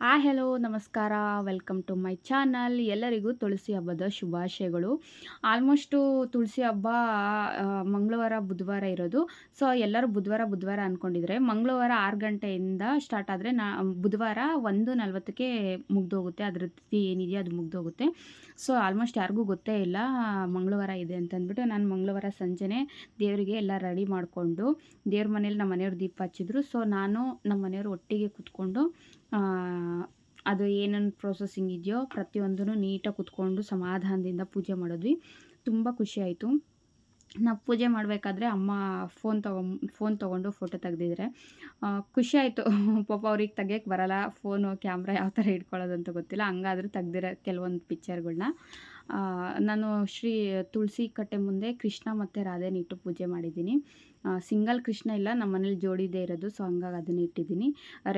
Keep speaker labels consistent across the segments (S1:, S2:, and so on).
S1: ಆ ಹೆಲೋ ನಮಸ್ಕಾರ. Welcome to my channel ಎಲ್ಲರಿಗೂ ತುಳಸಿ ಹಬ್ಬದ ಶುಭಾಶಯಗಳು. ಆಲ್ಮೋಸ್ಟು ತುಳಸಿ ಹಬ್ಬ ಮಂಗಳವಾರ, ಬುಧವಾರ ಇರೋದು. ಸೊ ಎಲ್ಲರೂ ಬುಧವಾರ ಬುಧವಾರ ಅಂದ್ಕೊಂಡಿದ್ರೆ ಮಂಗಳವಾರ ಆರು ಗಂಟೆಯಿಂದ ಸ್ಟಾರ್ಟ್ ಆದರೆ ನಾ, ಬುಧವಾರ ಒಂದು ನಲ್ವತ್ತಕ್ಕೆ ಮುಗ್ದೋಗುತ್ತೆ. ಅದ್ರ ತಿಥಿ ಏನಿದೆಯೋ ಅದು ಮುಗ್ದೋಗುತ್ತೆ. ಸೊ ಆಲ್ಮೋಸ್ಟ್ ಯಾರಿಗೂ ಗೊತ್ತೇ ಇಲ್ಲ, ಮಂಗಳವಾರ ಇದೆ ಅಂತಂದ್ಬಿಟ್ಟು ನಾನು ಮಂಗಳವಾರ ಸಂಜೆನೇ ದೇವರಿಗೆ ಎಲ್ಲ ರೆಡಿ ಮಾಡಿಕೊಂಡು, ದೇವ್ರ ಮನೇಲಿ ನಮ್ಮ ಮನೆಯವ್ರು ದೀಪ ಹಚ್ಚಿದ್ರು. ಸೊ ನಾನು ನಮ್ಮ ಮನೆಯವರು ಒಟ್ಟಿಗೆ ಕೂತ್ಕೊಂಡು ಅದು ಏನೇನು ಪ್ರೊಸೆಸಿಂಗ್ ಇದೆಯೋ ಪ್ರತಿಯೊಂದೂ ನೀಟಾಗಿ ಕುತ್ಕೊಂಡು ಸಮಾಧಾನದಿಂದ ಪೂಜೆ ಮಾಡಿದ್ವಿ. ತುಂಬ ಖುಷಿ ಆಯಿತು. ನಾವು ಪೂಜೆ ಮಾಡಬೇಕಾದ್ರೆ ಅಮ್ಮ ಫೋನ್ ತೊಗೊಂಡು ಫೋನ್ ತೊಗೊಂಡು ಫೋಟೋ ತೆಗೆದಿದ್ರೆ. ಖುಷಿ ಆಯಿತು. ಪಾಪ ಅವ್ರಿಗೆ ತೆಗಿಯೋಕ್ಕೆ ಬರಲ್ಲ. ಫೋನು ಕ್ಯಾಮ್ರಾ ಯಾವ ಥರ ಅಂತ ಗೊತ್ತಿಲ್ಲ. ಹಂಗಾದ್ರೂ ತೆಗ್ದಿರೋ ಕೆಲವೊಂದು ಪಿಕ್ಚರ್ಗಳ್ನ ನಾನು ಶ್ರೀ ತುಳಸಿ ಕಟ್ಟೆ ಮುಂದೆ ಕೃಷ್ಣ ಮತ್ತು ರಾಧೆನ ಇಟ್ಟು ಪೂಜೆ ಮಾಡಿದ್ದೀನಿ. ಸಿಂಗಲ್ ಕೃಷ್ಣ ಇಲ್ಲ, ನಮ್ಮ ಮನೇಲಿ ಜೋಡಿದೇ ಇರೋದು ಸೊ ಹಂಗಾಗಿ ಅದನ್ನು ಇಟ್ಟಿದ್ದೀನಿ.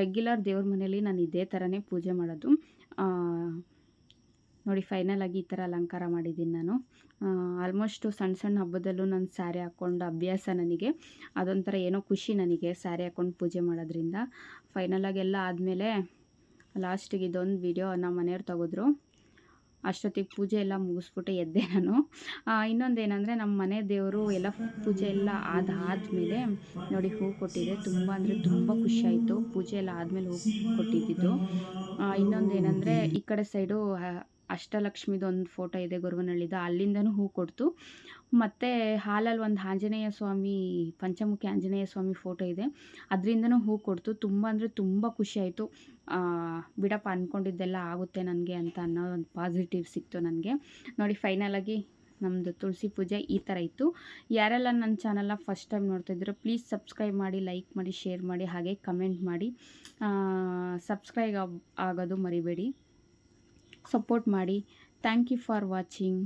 S1: ರೆಗ್ಯುಲರ್ ದೇವ್ರ ಮನೇಲಿ ನಾನು ಇದೇ ಥರನೇ ಪೂಜೆ ಮಾಡೋದು. ನೋಡಿ ಫೈನಲ್ ಆಗಿ ಈ ಥರ ಅಲಂಕಾರ ಮಾಡಿದ್ದೀನಿ ನಾನು. ಆಲ್ಮೋಸ್ಟು ಸಣ್ಣ ಸಣ್ಣ ಹಬ್ಬದಲ್ಲೂ ನಾನು ಸ್ಯಾರಿ ಹಾಕ್ಕೊಂಡು ಅಭ್ಯಾಸ ನನಗೆ. ಅದೊಂಥರ ಏನೋ ಖುಷಿ ನನಗೆ ಸ್ಯಾರಿ ಹಾಕ್ಕೊಂಡು ಪೂಜೆ ಮಾಡೋದ್ರಿಂದ. ಫೈನಲ್ ಆಗಿ ಎಲ್ಲ ಆದಮೇಲೆ ಲಾಸ್ಟಿಗೆ ಇದೊಂದು ವಿಡಿಯೋ ನಮ್ಮ ಮನೆಯವ್ರು ತೆಗೆದ್ರು. ಅಷ್ಟೊತ್ತಿಗೆ ಪೂಜೆ ಎಲ್ಲ ಮುಗಿಸ್ಬಿಟ್ಟು ಎದ್ದೆ ನಾನು. ಇನ್ನೊಂದು ಏನಂದರೆ ನಮ್ಮ ಮನೆ ದೇವರು ಎಲ್ಲ ಪೂಜೆ ಎಲ್ಲ ಅದಾದಮೇಲೆ ನೋಡಿ ಹೂ ಕೊಟ್ಟಿದೆ. ತುಂಬ ಅಂದರೆ ತುಂಬ ಖುಷಿಯಾಯಿತು. ಪೂಜೆ ಎಲ್ಲ ಆದಮೇಲೆ ಹೂ ಕೊಟ್ಟಿದ್ದಿದ್ದು ಇನ್ನೊಂದು ಏನಂದರೆ ಈ ಕಡೆ ಸೈಡು ಅಷ್ಟಲಕ್ಷ್ಮಿದು ಒಂದು ಫೋಟೋ ಇದೆ ಗೊರವನಹಳ್ಳಿದು. ಅಲ್ಲಿಂದನೂ ಹೂ ಕೊಡ್ತು. ಮತ್ತು ಹಾಲಲ್ಲಿ ಒಂದು ಆಂಜನೇಯ ಸ್ವಾಮಿ, ಪಂಚಮುಖಿ ಆಂಜನೇಯ ಸ್ವಾಮಿ ಫೋಟೋ ಇದೆ. ಅದರಿಂದನೂ ಹೂ ಕೊಡ್ತು. ತುಂಬ ಅಂದರೆ ತುಂಬ ಖುಷಿಯಾಯಿತು ಬಿಡಪ್ಪ ಅಂದ್ಕೊಂಡಿದ್ದೆಲ್ಲ ಆಗುತ್ತೆ ನನಗೆ ಅಂತ ಅನ್ನೋ ಒಂದು ಪಾಸಿಟಿವ್ ಸಿಕ್ತು ನನಗೆ. ನೋಡಿ ಫೈನಲಾಗಿ ನಮ್ಮದು ತುಳಸಿ ಪೂಜೆ ಈ ಥರ ಇತ್ತು. ಯಾರೆಲ್ಲ ನನ್ನ ಚಾನಲ್ನ ಫಸ್ಟ್ ಟೈಮ್ ನೋಡ್ತಾ ಇದ್ದೀರೋ ಪ್ಲೀಸ್ ಸಬ್ಸ್ಕ್ರೈಬ್ ಮಾಡಿ ಲೈಕ್ ಮಾಡಿ ಶೇರ್ ಮಾಡಿ, ಹಾಗೆ ಕಮೆಂಟ್ ಮಾಡಿ. ಸಬ್ಸ್ಕ್ರೈಬ್ ಆಗೋದು ಮರಿಬೇಡಿ. ಸಪೋರ್ಟ್ ಮಾಡಿ ಥ್ಯಾಂಕ್ ಯು ಫಾರ್ ವಾಚಿಂಗ್